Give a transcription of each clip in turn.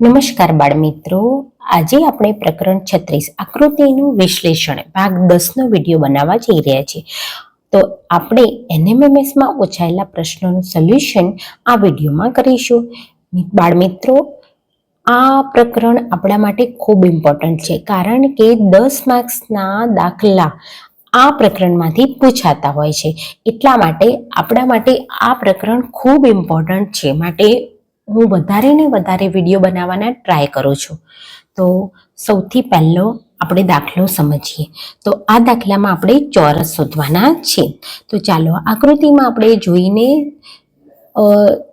નમસ્કાર બાળમિત્રો. આજે આપણે પ્રકરણ છત્રીસ આકૃતિનું વિશ્લેષણ ભાગ દસનો વીડિયો બનાવવા જઈ રહ્યા છીએ. તો આપણે એનએમએમએસમાં ઓછાયેલા પ્રશ્નોનું સોલ્યુશન આ વિડીયોમાં કરીશું. બાળમિત્રો, આ પ્રકરણ આપણા માટે ખૂબ ઇમ્પોર્ટન્ટ છે કારણ કે દસ માર્ક્સના દાખલા આ પ્રકરણમાંથી પૂછાતા હોય છે. એટલા માટે આપણા માટે આ પ્રકરણ ખૂબ ઇમ્પોર્ટન્ટ છે. માટે હું વધારે ને વધારે વીડિયો બનાવવાના ટ્રાય કરું છું. તો સૌથી પહેલો આપણે દાખલો સમજીએ. તો આ દાખલામાં આપણે ચોરસ શોધવાના છે. તો ચાલો આકૃતિમાં આપણે જોઈને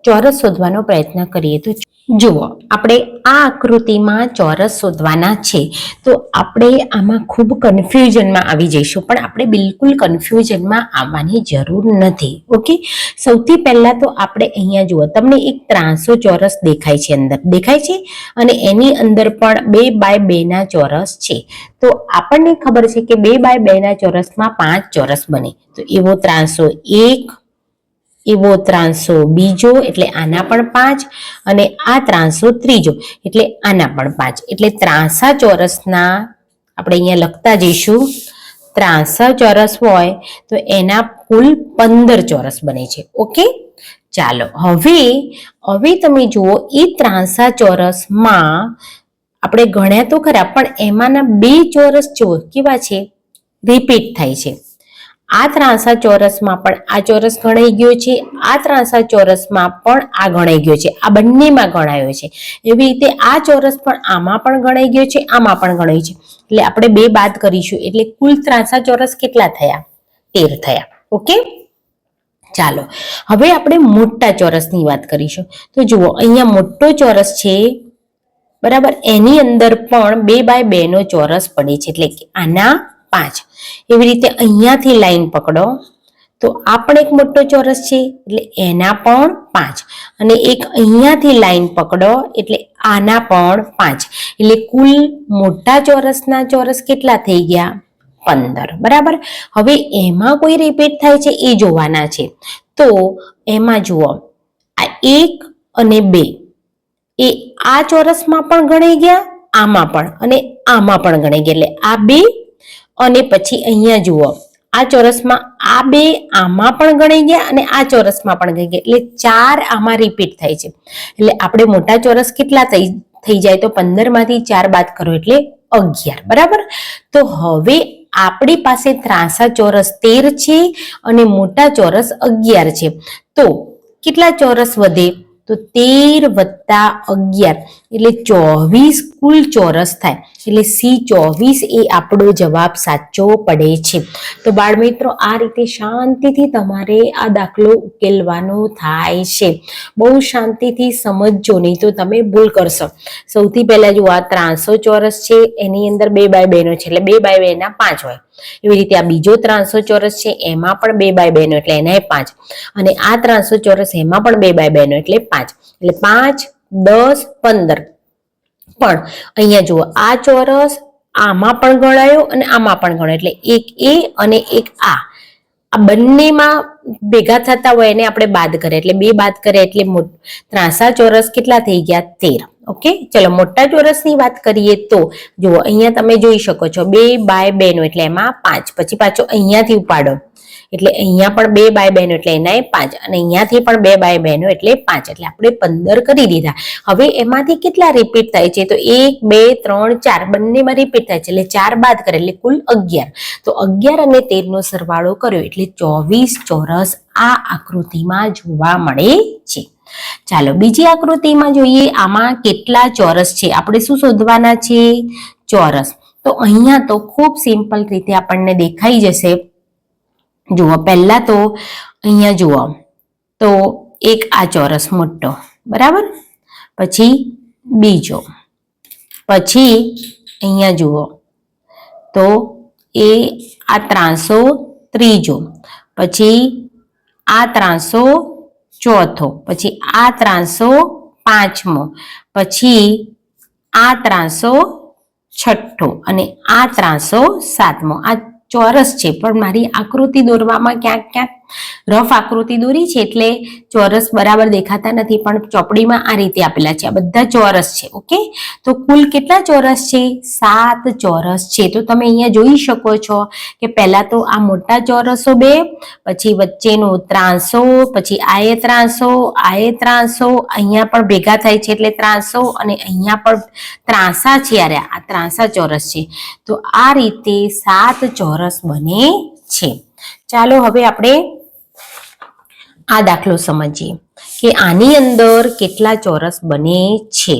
ચોરસ શોધવાનો પ્રયત્ન કરીએ તો જુઓ, આપણે આ આકૃતિમાં ચોરસ શોધવાના છે. તો આપણે આમાં ખૂબ કન્ફ્યુઝનમાં આવી જઈશું, પણ આપણે બિલકુલ કન્ફ્યુઝનમાં આવવાની જરૂર નથી, ઓકે? સૌથી પહેલાં તો આપણે અહીંયા જુઓ, તમને એક ત્રાસો ચોરસ દેખાય છે અંદર, દેખાય છે? અને એની અંદર પણ બે બાય બેના ચોરસ છે. તો આપણને ખબર છે કે બે બાય બેના ચોરસમાં પાંચ ચોરસ બને. તો એવો ત્રાસો એક એવો ત્રાંસો બીજો, એટલે આના પણ પાંચ, અને આ ત્રાંસો ત્રીજો, એટલે આના પણ પાંચ. એટલે ત્રાંસા ચોરસના આપણે અહીંયા લખતા જઈશું. ત્રાંસા ચોરસ હોય તો એના કુલ પંદર ચોરસ બને છે. ઓકે? ચાલો, હવે હવે તમે જુઓ, એ ત્રાંસા ચોરસમાં આપણે ગણ્યા તો ખરા, પણ એમાંના બે ચોરસ જો કેવા છે? રિપીટ થાય છે. આ ત્રાંસા ચોરસમાં પણ આ ચોરસ ગણાઈ ગયો છે, આ ત્રાંસા ચોરસમાં પણ આ ગણાઈ ગયો છે, આ બંનેમાં ગણાયો છે. એવી રીતે આ ચોરસ પણ આમાં પણ ગણાઈ ગયો છે, આમાં પણ ગણાય છે. એટલે આપણે બે બાદ કરીશું, એટલે કુલ ત્રાંસા ચોરસ કેટલા થયા? તેર થયા. ઓકે? ચાલો, હવે આપણે મોટા ચોરસની વાત કરીશું. તો જુઓ, અહીંયા મોટો ચોરસ છે, બરાબર? એની અંદર પણ બે બાય બે નો ચોરસ પડે છે, એટલે કે આના પાંચ. એવી રીતે અહીંયાથી લાઈન પકડો. તો આ પણ એક મોટો ચોરસ છે, એટલે એના પણ પાંચ. અને એક અહીંયાથી લાઈન પકડો, એટલે આના પણ પાંચ. એટલે કુલ મોટા ચોરસના ચોરસ કેટલા થઈ ગયા? પંદર. બરાબર? હવે એમાં કોઈ રિપીટ થાય છે એ જોવાના છે. તો એમાં જુઓ, આ એક અને બે. એ આ ચોરસમાં પણ ગણાઈ ગયા, આમાં પણ. અને આમાં પણ ગણાઈ ગયા. એટલે આ બે અને પછી અહીંયા જુઓ. આ ચોરસમાં આ બે આમાં પણ ગણાઈ ગયા અને આ ચોરસમાં પણ ગઈ ગયા. એટલે ચાર આમાં રિપીટ થાય છે. એટલે આપણે મોટા ચોરસ કેટલા થઈ થઈ જાય તો પંદરમાંથી ચાર બાદ કરો એટલે અગિયાર. બરાબર? તો હવે આપણી પાસે ત્રાંસા ચોરસ તેર છે અને મોટા ચોરસ અગિયાર છે. તો કેટલા ચોરસ વધે? તો તેર વત્તા અગિયાર. એટલે ચોવીસ કુલ ચોરસ થાય. એટલે સી ચોવીસ એ આપણો જવાબ સાચો પડે છે. તો બાળમિત્રો, આ રીતે શાંતિથી તમારે આ દાખલો ઉકેલવાનો થાય છે. બહુ શાંતિથી સમજજો નહીં તો તમે ભૂલ કરશો. સૌથી પહેલા જો આ ત્રાંસો ચોરસ છે, એની અંદર બે બાય બહેનો છે, એટલે બે બાય બે ના પાંચ હોય. એવી રીતે આ બીજો ત્રાંસો ચોરસ છે, એમાં પણ બે બાય બહેનો એટલે એના પાંચ. અને આ ત્રાંસો ચોરસ એમાં પણ બે બાય બહેનો એટલે પાંચ. એટલે પાંચ, દસ, પંદર. પણ અહીંયા જુઓ, આ ચોરસ આમાં પણ ગણાયો અને આમાં પણ ગણાયો. એટલે એક એ અને એક આ. આ બંનેમાં ભેગા થતા હોય એને આપણે બાદ કરીએ. એટલે બે બાદ કરીએ એટલે ત્રાંસા ચોરસ કેટલા થઈ ગયા? તેર. ઓકે ચલો, મોટા ચોરસની વાત કરીએ તો, જુઓ, અહીંયા તમે જોઈ શકો છો, બે બાય બે નો એટલે એમાં પાંચ. પછી પાછો અહીંયાથી ઉપાડો. એટલે અહીંયા પણ બે બાય બે નો એટલે એના પાંચ. અને અહીંયાથી પણ બે બાય બે નો એટલે પાંચ. એટલે આપણે પંદર કરી દીધા. હવે એમાંથી કેટલા રિપીટ થાય છે? તો એક, બે, ત્રણ, ચાર. બંનેમાં રિપીટ થાય છે. એટલે ચાર બાદ કરે, એટલે કુલ અગિયાર. તો અગિયાર અને તેરનો સરવાળો કર્યો, એટલે ચોવીસ ચોરસ આ આકૃતિમાં જોવા મળે છે. ચાલો બીજી આકૃતિમાં જોઈએ, આમાં કેટલા ચોરસ છે? આપણે શું શોધવાના છે? ચોરસ. તો અહીંયા તો ખૂબ સિમ્પલ રીતે આપણને દેખાઈ જશે. જુઓ, પહેલા તો અહીંયા જુઓ. તો એક આ ચોરસ મોટો, બરાબર? પછી બીજો. પછી અહીંયા જુઓ. તો એ આ ત્રાંસો ત્રીજો. પછી આ ત્રાંસો ચોથો, પછી આ ત્રાંસો પાંચમો, પછી આ ત્રાંસો છઠ્ઠો અને આ ત્રાંસો સાતમો. આ ચોરસ છે, પણ મારી આકૃતિ દોરવામાં ક્યાંક ક્યાંક રફ આકૃતિ દોરી છે એટલે ચોરસ બરાબર દેખાતા નથી, પણ ચોપડીમાં આ રીતે આપેલા છે. આ બધા ચોરસ છે, ઓકે? તો કુલ કેટલા ચોરસ છે? સાત ચોરસ છે. તો તમે અહીંયા જોઈ શકો છો કે પહેલા તો આ મોટા ચોરસો બે, પછી વચ્ચેનો ત્રાંસો, પછી આ ત્રાંસો આ ત્રાંસો, અહીંયા પણ ભેગા થાય છે એટલે ત્રાંસો અને અહીંયા પણ ત્રાંસા છે અરે આ ત્રાંસા ચોરસ છે. તો આ રીતે સાત ચોરસ બને છે. ચાલો હવે આપણે આ દાખલો સમજીએ કે આની અંદર કેટલા ચોરસ બને છે.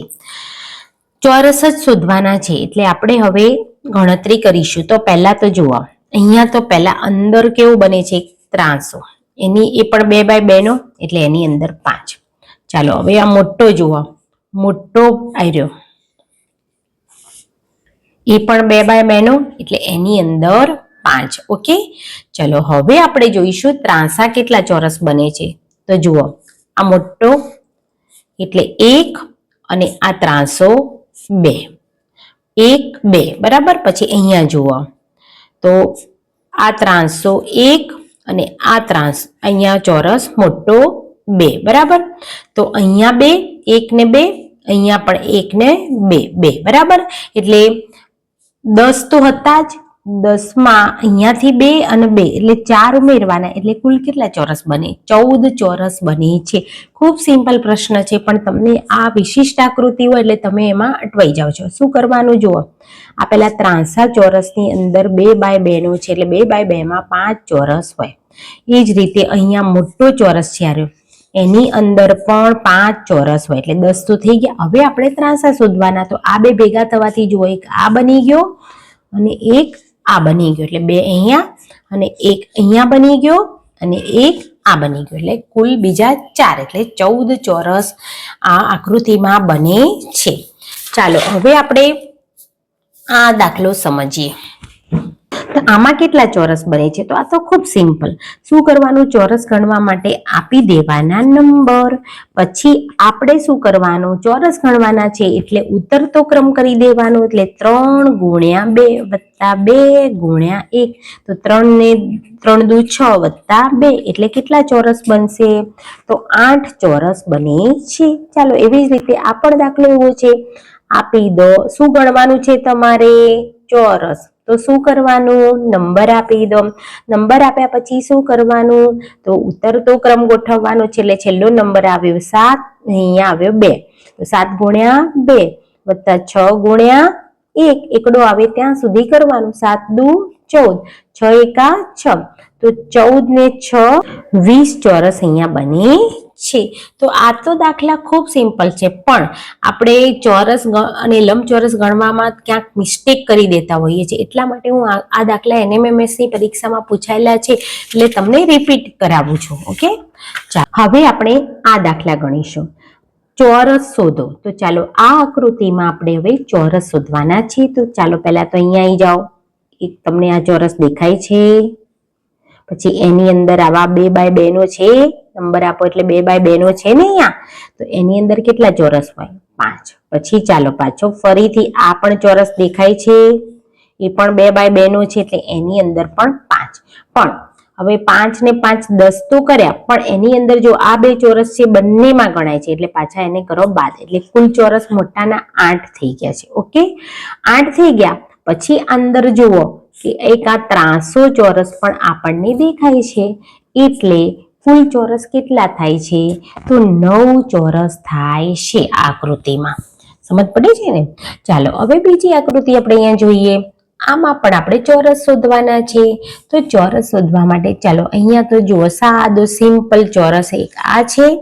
ચોરસ જ શોધવાના છે એટલે આપણે હવે ગણતરી કરીશું. તો પહેલા તો જુઓ, અહીંયા તો પહેલા અંદર કેવું બને છે? ત્રાંસો. એની, એ પણ બે બાય બે નો એટલે એની અંદર પાંચ. ચાલો હવે આ મોટો જુઓ. મોટો આવ્યો એ પણ બે બાય બે નો એટલે એની અંદર પાંચ, ઓકે? ચલો, હવે આપણે જોઈશું ત્રાંસા કેટલા ચોરસ બને છે. તો જુઓ, આ મોટો, એટલે એક અને આ ત્રાંસો બે. એક, બે, બરાબર? પછી અહીંયા જુઓ. તો આ ત્રાંસો એક અને આ ત્રાંસ, અહીંયા ચોરસ મોટો બે, બરાબર? તો અહીંયા બે એક ને બે, અહીંયા પણ એક ને બે બે, બરાબર? એટલે દસ તો હતા જ. દસમાં અહીંયાથી બે અને બે, એટલે ચાર ઉમેરવાના, એટલે કુલ કેટલા ચોરસ બને? ચૌદ ચોરસ બને છે. ખૂબ સિમ્પલ પ્રશ્ન છે, પણ તમને આ વિશિષ્ટ આકૃતિ હોય એટલે તમે એમાં અટવાઈ જાઓ છો. શું કરવાનું? જુઓ. આ પેલા ત્રાંસા ચોરસની અંદર બે બાય બે નો છે, એટલે બે બાય બે માં પાંચ ચોરસ હોય. એ જ રીતે અહીંયા મોટો ચોરસ છે આર્યો એની અંદર પણ પાંચ ચોરસ હોય, એટલે દસ તો થઈ ગયા. હવે આપણે ત્રાંસા શોધવાના, તો આ બે ભેગા થવાથી જુઓ, એક આ બની ગયો અને એક આ બની ગયો. એટલે બે અહીંયા અને એક અહીંયા બની ગયો અને એક આ બની ગયો. એટલે કુલ બીજા ચાર, એટલે ચૌદ ચોરસ આ આકૃતિમાં બને છે. ચાલો, હવે આપણે આ દાખલો સમજીએ. તો આમાં કેટલા ચોરસ બને છે? તો આ તો ખૂબ સિમ્પલ. શું કરવાનું? ચોરસ ગણવા માટે આપી દેવાના નંબર. પછી આપણે શું કરવાનું? ચોરસ ગણવાના છે એટલે ઉતરતો ક્રમ કરી દેવાનો, એટલે ત્રણ ગુણ્યા બે વત્તા બે ગુણ્યા એક. તો ત્રણ ને ત્રણ દુ છ વત્તા બે. એટલે કેટલા ચોરસ બનશે? તો આઠ ચોરસ બને છે. ચાલો, એવી જ રીતે આ પણ દાખલો એવો છે. આપી દો. શું ગણવાનું છે તમારે? ચોરસ. તો શું કરવાનું? નંબર આપી દો. નંબર આપ્યા પછી શું કરવાનું? તો ઉતરતો ક્રમ ગોઠવવાનો. છેલ્લે છેલ્લો નંબર આવ્યો સાત, અહીંયા આવ્યો બે. તો સાત ગુણ્યા બે વત્તા છ ગુણ્યા એક. એકડો આવે ત્યાં સુધી કરવાનું. સાત દુ ચૌદ. છ એકા છ. તો ચૌદ ને છ વીસ ચોરસ અહીંયા બને છે. તો આ તો દાખલા ખૂબ સિમ્પલ છે, પણ આપણે ચોરસ અને લંબચોરસ ગણવામાં ક્યાંક મિસ્ટેક કરી દેતા હોઈએ છીએ. એટલા માટે હું આ દાખલા એનએમએમએસની પરીક્ષામાં પૂછાયેલા છે, એટલે તમને રિપીટ કરાવું છું ઓકે ચાલો, હવે આપણે આ દાખલા ગણીશું. ચોરસ શોધો. તો ચાલો, આ આકૃતિમાં આપણે હવે ચોરસ શોધવાના છીએ. તો ચાલો, પહેલા તો અહીંયા આવી જાઓ. તમને આ ચોરસ દેખાય છે. પછી એની અંદર આવા બે બાય બે નો છે, નંબર આપો એટલે બે બાય બે નો છે ને અહીંયા, તો એની અંદર કેટલા ચોરસ હોય? પાંચ. પછી ચાલો પાછો ફરીથી આ પણ ચોરસ દેખાય છે, એ પણ બે બાય બે નો છે એટલે એની અંદર પણ પાંચ. પણ હવે પાંચ ને પાંચ દસ તો કર્યા, પણ એની અંદર જો આ બે ચોરસ છે, બંનેમાં ગણાય છે, એટલે પાછા એને કરો બાદ. એટલે કુલ ચોરસ મોટાના આઠ થઈ ગયા છે, ઓકે? આઠ થઈ ગયા. પછી અંદર જુઓ કે એક આ ત્રાસો ચોરસ પણ આપણને દેખાય છે. એટલે કુલ ચોરસ કેટલા થાય છે? તો નવ ચોરસ થાય છે આકૃતિમાં. સમજ પડી છે ને? ચાલો, હવે બીજી આકૃતિ આપણે અહીંયા જોઈએ. આમાં પણ આપણે ચોરસ શોધવાના છે. તો ચોરસ શોધવા માટે, ચાલો, અહીંયા તો જુઓ, સાદો, સિમ્પલ ચોરસ એક આ છે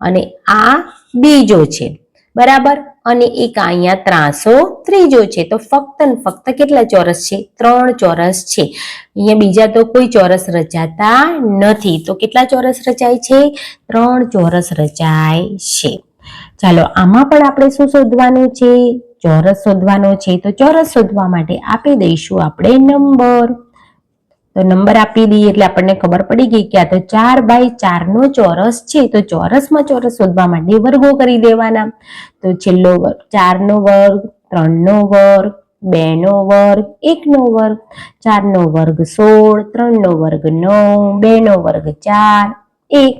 અને આ બીજો છે. બરાબર? અને એક અહીંયા ત્રાસો ત્રીજો છે. તો ફક્ત ફક્ત કેટલા ચોરસ છે? ત્રણ ચોરસ છે. અહીંયા બીજા તો કોઈ ચોરસ રચાતા નથી. તો કેટલા ચોરસ રચાય છે? ત્રણ ચોરસ રચાય છે. ચાલો, આમાં પણ આપણે શું શોધવાનું છે? ચોરસ શોધવાનો છે. તો ચોરસ શોધવા માટે આપી દઈશું આપણે નંબર. તો નંબર આપી દઈએ એટલે આપણને ખબર પડી ગઈ કે આ તો ચાર બાય ચાર નો ચોરસ છે. તો ચોરસમાં ચોરસ શોધવા માટે વર્ગો કરી દેવાના. તો છેલ્લો વર્ગ ચાર નો વર્ગ ત્રણ નો વર્ગ બે નો વર્ગ એક નો વર્ગ ચાર નો વર્ગ સોળ ત્રણ નો વર્ગ નવ બે નો વર્ગ ચાર, એક,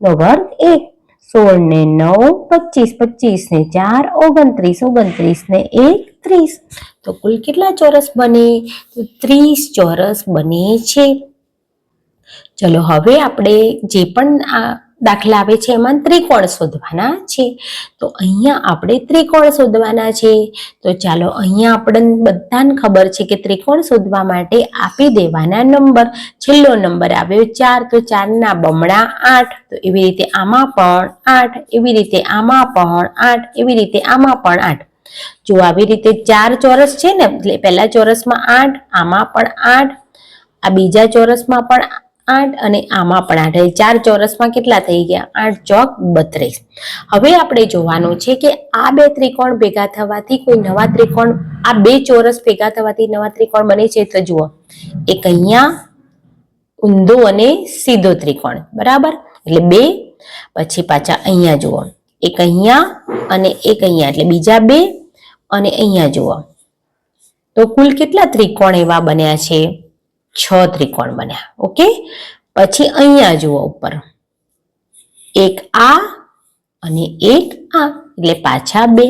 નો વર્ગ એક સોળ ને નવ, પચીસ પચીસ ને ચાર, ઓગણત્રીસ ઓગણત્રીસ ને એક ત્રીસ. તો કુલ કેટલા ચોરસ બને? તો ત્રીસ ચોરસ બને છે. ચલો હવે આપણે જે પણ આ દાખલા આવે છે, એમાં ત્રિકોણ શોધવાના છે. તો અહીંયા આપણે ત્રિકોણ શોધવાના છે. તો ચાલો અહીંયા આપણને બધાને ખબર છે કે ત્રિકોણ શોધવા માટે આપી દેવાના નંબર. છેલ્લો નંબર આવ્યો ચાર, તો ચારના બમણા આઠ. તો એવી રીતે આમાં પણ આઠ, એવી રીતે આમાં પણ આઠ, એવી રીતે આમાં પણ આઠ. જો આવી રીતે ચાર ચોરસ છે ને, એટલે પહેલા ચોરસમાં આઠ, આમાં પણ આઠ, આ બીજા ચોરસમાં પણ આઠ અને આમાં પણ આઠ. ચાર ચોરસમાં કેટલા થઈ ગયા? આઠ ચોક બત્રીસ. હવે આપણે જોવાનું છે કે આ બે ત્રિકોણ ભેગા થવાથી કોઈ નવા ત્રિકોણ, આ બે ચોરસ ભેગા થવાથી નવા ત્રિકોણ બને છે તો જુઓ. એક અહીંયા ઊંધો અને સીધો ત્રિકોણ. બરાબર? એટલે બે. પછી પાછા અહીંયા જુઓ. એક અહીંયા અને એક અહીંયા, એટલે બીજા બે અને અહીંયા જુઓ. તો કુલ કેટલા ત્રિકોણ એવા બન્યા છે? છ ત્રિકોણ બન્યા, ઓકે? પછી અહીંયા જુઓ ઉપર. એક આ અને એક આ, એટલે પાછા બે.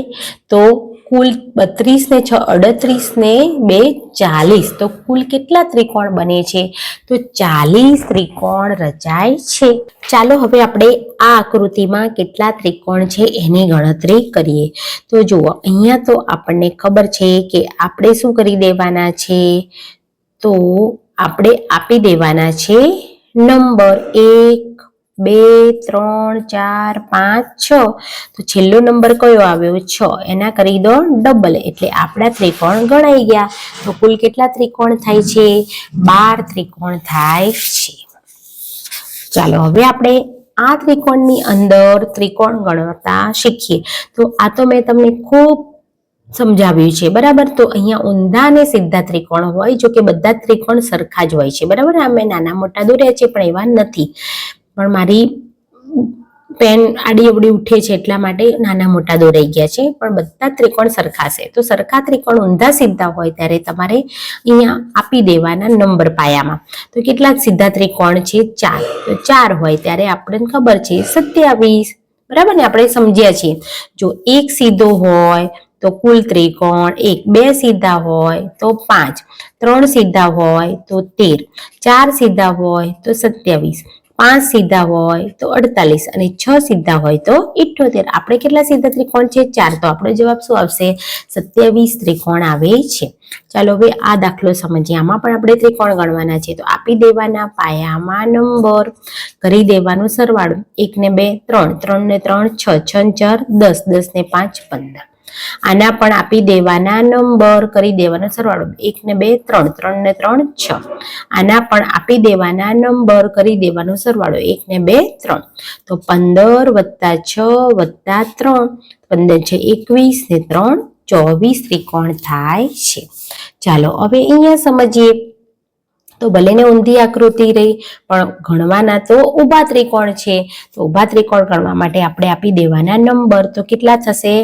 તો કુલ બત્રીસ ને છ અડત્રીસ ને બે, ચાલીસ. તો કુલ કેટલા ત્રિકોણ બને છે? તો ચાલીસ ત્રિકોણ રચાય છે. ચાલો હવે આપણે આ આકૃતિમાં કેટલા ત્રિકોણ છે એની ગણતરી કરીએ. તો જુઓ, અહીંયા તો આપણને ખબર છે કે આપણે શું કરી દેવાના છે? તો આપણે આપી દેવાના છે નંબર એક. બે, ત્રણ, ચાર, પાંચ, છ. તો છેલ્લો નંબર કયો આવ્યો? છ. એના કરી દો ડબલ એટલે આપણા ત્રિકોણ ગણાઈ ગયા. તો કુલ કેટલા ત્રિકોણ થાય છે? બાર ત્રિકોણ થાય છે. ચાલો, હવે આપણે આ ત્રિકોણની અંદર ત્રિકોણ ગણતા શીખીએ. તો આ તો મેં તમને ખૂબ સમજાવ્યું છે, બરાબર? તો અહીંયા ઊંધા અને સીધા ત્રિકોણ હોય જો કે બધા ત્રિકોણ સરખા જ હોય છે, બરાબર? આ મેં નાના મોટા દોર્યા છે, પણ એવા નથી. પણ મારી પેન આડી અવડી ઉઠે છે એટલા માટે નાના મોટા દોરાઈ ગયા છે, પણ બધા ત્રિકોણ સરખા છે. તો સરખા ત્રિકોણ ઊંધા સીધા હોય ત્યારે તમારે અહીંયા આપી દેવાના નંબર પાયામાં. તો કેટલા સીધા ત્રિકોણ છે ચાર. તો ચાર હોય ત્યારે આપણને ખબર છે સત્યાવીસ. બરાબર ને? આપણે સમજ્યા છીએ. જો એક સીધો હોય તો કુલ ત્રિકોણ, એક બે સીધા હોય તો પાંચ. ત્રણ સીધા હોય તો તેર. ચાર સીધા હોય તો સત્યાવીસ. પાંચ સીધા હોય તો અડતાલીસ અને છ સીધા હોય તો ઇઠ્ઠોતેર આપણે કેટલા સીધા ત્રિકોણ છે? ચાર. તો આપણો જવાબ શું આવશે? સત્યાવીસ ત્રિકોણ આવે છે. ચાલો હવે આ દાખલો સમજીએ. આમાં પણ આપણે ત્રિકોણ ગણવાના છે. તો આપી દેવાના પાયામાં નંબર. કરી દેવાનું સરવાળો. એક ને બે, ત્રણ. ત્રણ ને ત્રણ, છ. છ ચાર, દસ. દસ ને પાંચ, પંદર. આના પણ આપી દેવાના નંબર, કરી દેવાનો સરવાળો એક ને બે, ત્રણ ત્રણ ને ત્રણ, છ. આના પણ આપી દેવાના નંબર, કરી દેવાનો સરવાળો એક ને બે, ત્રણ. તો પંદર વત્તા છ વત્તા ત્રણ. પંદર છે એકવીસ ને ત્રણ. ચોવીસ ત્રિકોણ થાય છે. ચાલો, હવે અહીંયા સમજીએ તો ભલે ને ઊંધી આકૃતિ રહી, પણ ગણવાના તો ઊભા ત્રિકોણ છે. તો ઊભા ત્રિકોણ ગણવા માટે આપણે આપી દેવાના નંબર. તો કેટલા થશે?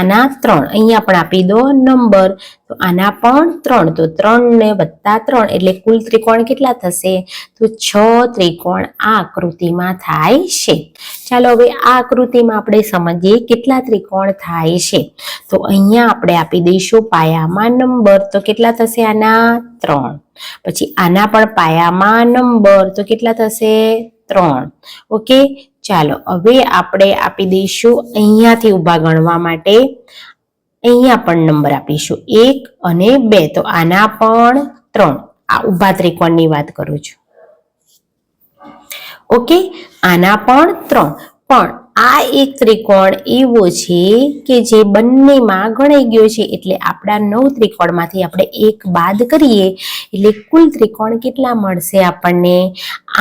આના ત્રણ. અહીંયા પણ આપી દો નંબર. તો આના પણ ત્રણ. તો ત્રણ ને વત્તા ત્રણ. એટલે કુલ ત્રિકોણ કેટલા થશે? તો છ ત્રિકોણ આ આકૃતિમાં થાય છે. ચાલો હવે આ આકૃતિમાં આપણે સમજીએ કેટલા ત્રિકોણ થાય છે. તો અહીંયા આપણે આપી દઈશું પાયામાં નંબર. તો કેટલા થશે આના? ત્રણ. પછી આના પણ પાયામાં નંબર તો કેટલા થશે? ત્રણ. ઓકે, ચાલો હવે આપણે આપી દઈશું અહીંયાથી ઊભા ગણવા માટે. અહીંયા પણ નંબર આપીશું, એક અને બે. તો આના પણ ત્રણ. આ ઊભા ત્રિકોણની વાત કરું છું. ઓકે, આના પણ ત્રણ. પણ આ એક ત્રિકોણ એવો છે કે જે બંનેમાં ગણાઈ ગયો છે. એટલે આપણા નવ ત્રિકોણમાંથી આપણે એક બાદ કરીએ, એટલે કુલ ત્રિકોણ કેટલા મળશે આપણને?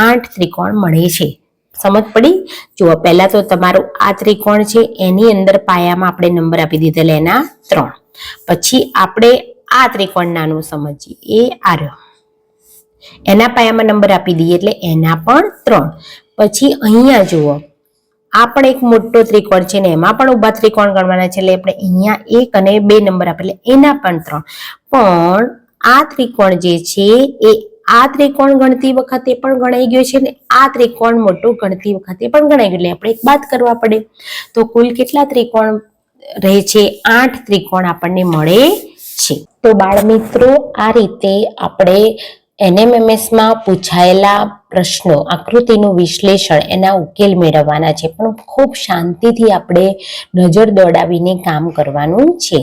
આઠ ત્રિકોણ મળે છે. સમજ પડી? જુઓ, પહેલા તો તમારું આ ત્રિકોણ છે, એની અંદર પાયામાં આપણે નંબર આપી દીધેલા એના ત્રણ. પછી આપણે આ ત્રિકોણ નાનું સમજીએ. એ આર એના પાયામાં નંબર આપી દઈએ એટલે એના પણ ત્રણ. પછી અહીંયા જુઓ આ પણ એક મોટો ત્રિકોણ છે ને એમાં પણ ઊભા ત્રિકોણ ગણવાના છે. એટલે આપણે અહીંયા એક અને બે નંબર આપે. એટલે એના પણ ત્રણ. પણ આ ત્રિકોણ જે છે એ આ ત્રિકોણ ગણતી વખતે પણ ગણાઈ ગયો છે ને આ ત્રિકોણ મોટો ગણતી વખતે પણ ગણાઈ ગયો. એટલે આપણે એક બાદ કરવા પડે. તો કુલ કેટલા ત્રિકોણ રહે છે? આઠ ત્રિકોણ આપણને મળે છે. તો બાળ મિત્રો આ રીતે આપણે NMMS માં પૂછાયેલા પ્રશ્નો, આકૃતિનું વિશ્લેષણ એના ઉકેલ મેળવવાના છે. પણ ખૂબ શાંતિથી આપણે નજર દોડાવીને કામ કરવાનું છે.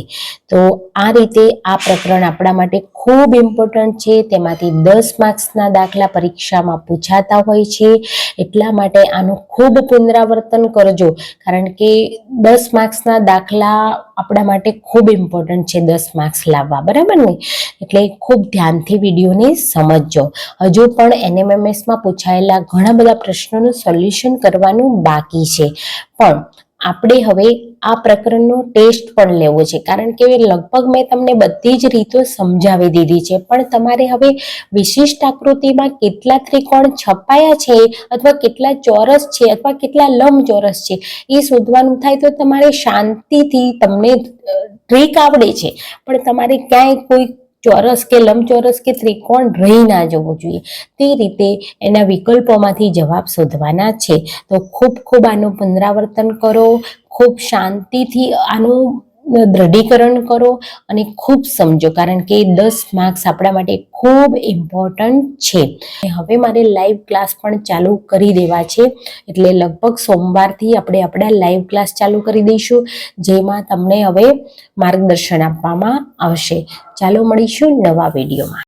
તો આ રીતે આ પ્રકરણ આપણા માટે ખૂબ ઇમ્પોર્ટન્ટ છે. તેમાંથી દસ માર્ક્સના દાખલા પરીક્ષામાં પૂછાતા હોય છે. એટલા માટે આનું ખૂબ પુનરાવર્તન કરજો. કારણ કે દસ માર્ક્સના દાખલા આપણા માટે ખૂબ ઇમ્પોર્ટન્ટ છે, દસ માર્ક્સ લાવવા. બરાબર ને? એટલે ખૂબ ધ્યાનથી વિડીયોને સમજજો. હજુ પણ એનએમએમએસમાં પૂછાયેલા ઘણા બધા પ્રશ્નોનું સોલ્યુશન કરવાનું બાકી છે. પણ આપણે હવે આ પ્રકરણનો ટેસ્ટ પણ લેવો છે. કારણ કે લગભગ મેં તમને બધી જ રીતો સમજાવી દીધી છે. પણ તમારે હવે વિશિષ્ટ આકૃતિમાં કેટલા ત્રિકોણ છપાયા છે અથવા કેટલા ચોરસ છે અથવા કેટલા લંબચોરસ છે એ શોધવાનું થાય તો તમારે શાંતિથી તમને ટ્રીક આવડે છે. પણ તમારે ક્યાંય કોઈ ચોરસ કે લંબચોરસ કે ત્રિકોણ રહી ના જવું જોઈએ. તે રીતે એના વિકલ્પોમાંથી જવાબ શોધવાના છે. તો ખૂબ ખૂબ આનું પુનરાવર્તન કરો. ખૂબ શાંતિથી આનું દ્રઢીકરણ કરો અને ખૂબ સમજો, કારણ કે દસ માર્ક્સ આપણા માટે ખૂબ ઇમ્પોર્ટન્ટ છે. હવે મારે લાઈવ ક્લાસ પણ ચાલુ કરી દેવા છે, એટલે લગભગ સોમવારથી આપણે આપણા લાઈવ ક્લાસ ચાલુ કરી દઈશું, જેમાં તમને હવે માર્ગદર્શન આપવામાં આવશે. ચાલો મળીશું નવા વિડીયોમાં.